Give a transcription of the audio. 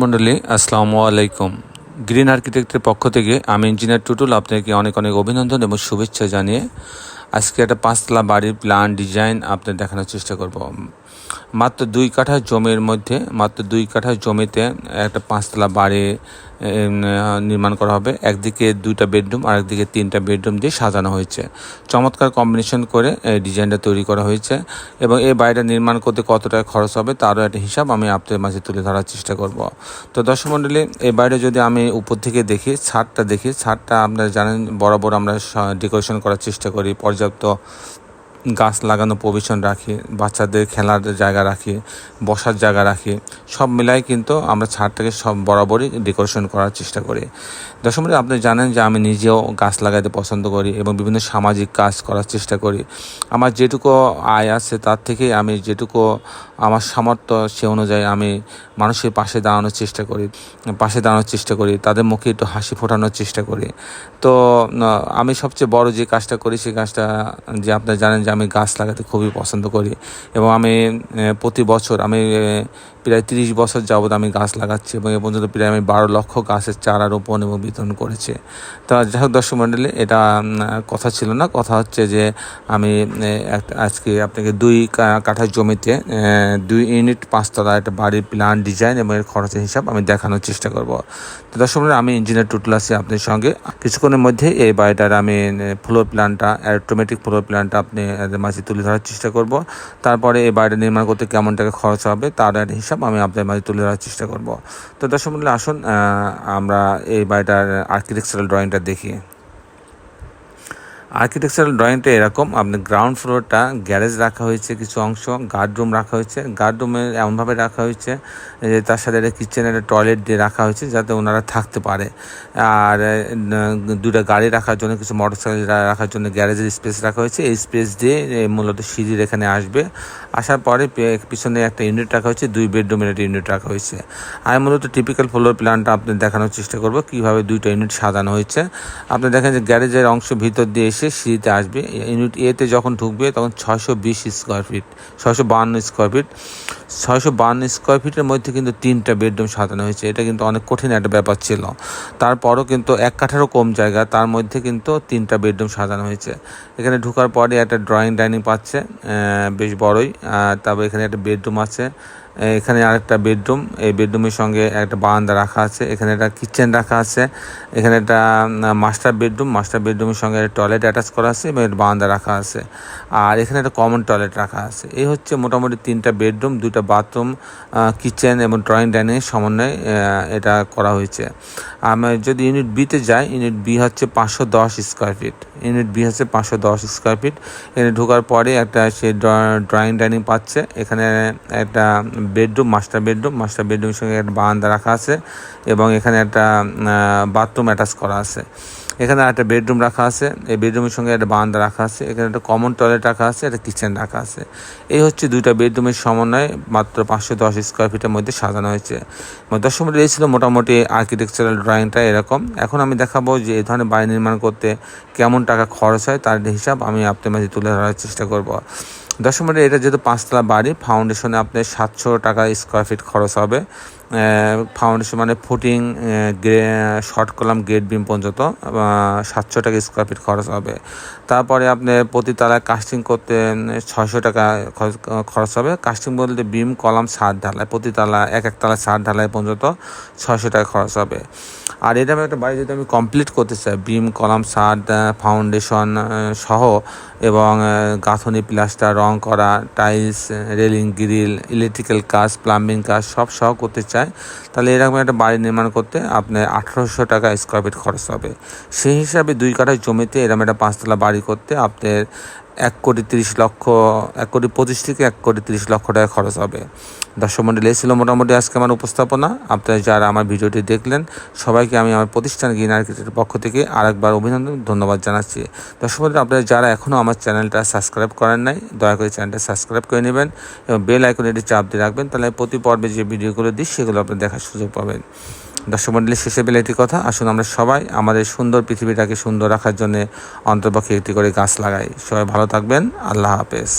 মণ্ডলী আসসালামু আলাইকুম। গ্রিন আর্কিটেক্টের পক্ষ থেকে আমি ইঞ্জিনিয়ার টুটুল আপনাকে অনেক অনেক অভিনন্দন এবং শুভেচ্ছা জানিয়ে আজকে একটা পাঁচতলা বাড়ির প্ল্যান ডিজাইন আপনার দেখানোর চেষ্টা করব। মাত্র দুই কাঠা জমির মধ্যে, মাত্র দুই কাঠা জমিতে একটা পাঁচতলা বাড়ি নির্মাণ করা হবে। একদিকে দুইটা বেডরুম আর একদিকে তিনটা বেডরুম দিয়ে সাজানো হয়েছে। চমৎকার কম্বিনেশন করে ডিজাইনটা তৈরি করা হয়েছে এবং এই বাড়িটা নির্মাণ করতে কত টাকা খরচ হবে তারও একটা হিসাব আমি আপনাদের মাঝে তুলে ধরার চেষ্টা করব। তো দর্শক মণ্ডলী, এই বাড়িটা যদি আমি উপর থেকে দেখি, ছাদটা দেখি, ছাদটা আপনারা জানেন বরাবর আমরা ডেকোরেশন করার চেষ্টা করি, পর্যাপ্ত গাছ লাগানো প্রভিশন রাখি, বাচ্চাদের খেলার জায়গা রাখি, বসার জায়গা রাখি, সব মিলাই কিন্তু আমরা ছাদটাকে সব বরাবরই ডেকোরেশন করার চেষ্টা করি। দশম আপনি জানেন যে আমি নিজেও গাছ লাগাতে পছন্দ করি এবং বিভিন্ন সামাজিক কাজ করার চেষ্টা করি। আমার যেটুকু আয় আছে তার থেকে আমি যেটুকু আমার সামর্থ্য সে অনুযায়ী আমি মানুষের পাশে দাঁড়ানোর চেষ্টা করি, পাশে দাঁড়ানোর চেষ্টা করি, তাদের মুখে একটু হাসি ফোটানোর চেষ্টা করি। তো আমি সবচেয়ে বড় যে কাজটা করি, সেই কাজটা যে আপনারা জানেন যে আমি গাছ লাগাতে খুবই পছন্দ করি এবং আমি প্রতি বছর আমি প্রায় তিরিশ বছর যাবৎ আমি গাছ লাগাচ্ছি এবং এ পর্যন্ত প্রায় আমি বারো লক্ষ গাছের চারা রোপণ এবং বিতরণ করেছি। তো যাই হোক দর্শক মণ্ডলী, এটা কথা ছিল না। কথা হচ্ছে যে আমি আজকে আপনাকে দুই কা- কাঠা জমিতে দুই ইউনিট পাঁচতলা একটা বাড়ির প্ল্যান ডিজাইন এবং এর খরচের হিসাব আমি দেখানোর চেষ্টা করব। তো দর্শক মণ্ডলী, আমি ইঞ্জিনিয়ার টুটুল আছি আপনার সঙ্গে। কিছুক্ষণের মধ্যে এই বাড়িটার আমি ফ্লোর প্ল্যানটা অটোমেটিক ফ্লোর প্ল্যানটা আপনি মাঝে তুলে ধরার চেষ্টা করব। তারপরে এই বাড়িটা নির্মাণ করতে কেমন টাকা খরচ হবে, তার একটা হিসাব আমি আপনাদের মাঝে তুলে ধরার চেষ্টা করব। তো দর্শক মণ্ডলী আসুন আমরা এই বাড়িটার আর্কিটেকচারাল ড্রয়িংটা দেখি। আর্কিটেকচারাল ড্রয়িংটা এরকম আপনার গ্রাউন্ড ফ্লোরটা গ্যারেজ রাখা হয়েছে কিছু অংশ গার্ড রুম রাখা হয়েছে গার্ড রুমে এমনভাবে রাখা হয়েছে যে তার সাথে একটা কিচেনের একটা টয়লেট দিয়ে রাখা হয়েছে যাতে ওনারা থাকতে পারে। আর দুটা গাড়ি রাখার জন্য, কিছু মোটরসাইকেল রাখার জন্য গ্যারেজের স্পেস রাখা হয়েছে। এই স্পেস দিয়ে মূলত সিঁড়ির এখানে আসবে। আসার পরে পিছনে একটা ইউনিট রাখা হয়েছে, দুই বেডরুমের একটা ইউনিট রাখা হয়েছে। আমি মূলত টিপিক্যাল ফ্লোর প্ল্যানটা আপনি দেখানোর চেষ্টা করব, কীভাবে দুইটা ইউনিট সাজানো হয়েছে। আপনি দেখেন যে গ্যারেজের অংশ ভিতর দিয়ে এসে সিঁড়িতে আসবে। ইউনিট এতে যখন ঢুকবে তখন ছয়শো বিশ স্কোয়ার ফিট ছয়শো বাহান্ন স্কোয়ার ফিট ছয়শো বাহান্ন স্কোয়ার ফিটের মধ্যে কিন্তু তিনটা বেডরুম সাজানো হয়েছে। এটা কিন্তু অনেক কঠিন একটা ব্যাপার ছিল। তারপরও কিন্তু এক কাঠারও কম জায়গা, তার মধ্যে কিন্তু তিনটা বেডরুম সাজানো হয়েছে। এখানে ঢুকার পরে একটা ড্রয়িং ডাইনিং পাচ্ছে বেশ বড়ই। তারপর এখানে একটা বেডরুম আছে। এখানে আরেকটা বেডরুম। এই বেডরুমের সঙ্গে একটা বারান্দা রাখা আছে। এখানে একটা কিচেন রাখা আছে। এখানে একটা মাস্টার বেডরুম। মাস্টার বেডরুমের সঙ্গে টয়লেট অ্যাটাচ করা আছে এবং বারান্দা রাখা আছে। আর এখানে একটা কমন টয়লেট রাখা আছে। এই হচ্ছে মোটামুটি তিনটা বেডরুম, দুইটা বাথরুম কিচেন এবং ড্রয়িং ডাইনিংয়ের সমন্বয়ে এটা করা হয়েছে। আমি যদি ইউনিট বিতে যাই, ইউনিট বি হচ্ছে পাঁচশো দশ স্কোয়ার ফিট ইউনিট বি হচ্ছে পাঁচশো দশ স্কোয়ার ফিট এখানে ঢোকার পরে একটা সে ড্রয়িং ডাইনিং পাচ্ছে। এখানে একটা বেডরুম মাস্টার বেডরুম মাস্টার বেডরুমের সঙ্গে একটা বারান্দা রাখা আছে এবং এখানে একটা বাথরুম অ্যাটাচ করা আছে। এখানে একটা বেডরুম রাখা আছে। এই বেডরুমের সঙ্গে একটা বারান্দা রাখা আছে। এখানে একটা কমন টয়লেট রাখা আছে, একটা কিচেন রাখা আছে। এই হচ্ছে দুইটা বেডরুমের সমন্বয়ে মাত্র পাঁচশো দশ স্কোয়ার ফিটের মধ্যে সাজানো হয়েছে। দশ মিনিট এই ছিল মোটামুটি আর্কিটেকচারাল ড্রয়িংটা এরকম। এখন আমি দেখাবো যে এই ধরনের বাড়ি নির্মাণ করতে কেমন টাকা খরচ হয়, তার হিসাব আমি আপনার মাঝে তুলে ধরার চেষ্টা করব। দশ এটা যেহেতু পাঁচতলা বাড়ি ফাউন্ডেশনে আপনার সাতশো টাকা স্কোয়ার ফিট খরচ হবে। ফাউন্ডেশন মানে footing short column gate beam পর্যন্ত সাতশো টাকা স্কোয়ার ফিট খরচ হবে। তারপরে আপনি প্রতি তলায় কাস্টিং করতে ছয়শো টাকা খরচ- খরচ হবে। কাস্টিং বলতে বিম কলাম সার ঢালাই, প্রতি তলা এক এক তলা সার ঢালাই পর্যন্ত ছয়শো টাকা খরচ হবে। আর এটা আমি একটা বাড়ি যদি আমি কমপ্লিট করতে চাই বিম কলাম সার ফাউন্ডেশন সহ এবং গাঁথনি প্লাস্টার রং করা, টাইলস, রেলিং, গ্রিল, ইলেকট্রিক্যাল কাজ, প্লাম্বিং কাজ সব সহ করতে চায় তাহলে এরকম একটা বাড়ি নির্মাণ করতে আপনার আঠারোশো টাকা স্কোয়ার ফিট খরচ হবে। সেই হিসাবে দুই কাঠা জমিতে এরকম একটা পাঁচতলা বাড়ি করতে আপনার এক কোটি তিরিশ লক্ষ, এক কোটি পঁচিশ থেকে এক কোটি তিরিশ লক্ষ টাকা খরচ হবে। দর্শক মন্ডলী এই ছিল মোটামুটি আজকে আমার উপস্থাপনা। আপনারা যারা আমার ভিডিওটি দেখলেন, সবাইকে আমি আমার প্রতিষ্ঠান গ্রিন আর্কিটেক্টের পক্ষ থেকে আরেকবার অভিনন্দন, ধন্যবাদ জানাচ্ছি। দর্শক মন্ডলী আপনারা যারা এখনও আমার চ্যানেলটা সাবস্ক্রাইব করেন নাই, দয়া করে চ্যানেলটা সাবস্ক্রাইব করে নেবেন এবং বেল আইকনে এটি চাপ দিয়ে রাখবেন, তাহলে প্রতি পর্বে যে ভিডিওগুলো দিই, সেগুলো আপনি দেখার সুযোগ পাবেন। দর্শক মন্ডলীর শেষে বেলা একটি কথা। আসুন আমরা সবাই আমাদের সুন্দর পৃথিবীটাকে সুন্দর রাখার জন্য অন্তর্পক্ষে একটি করে গাছ লাগাই। সবাই ভালো থাকবেন। আল্লাহ হাফেজ।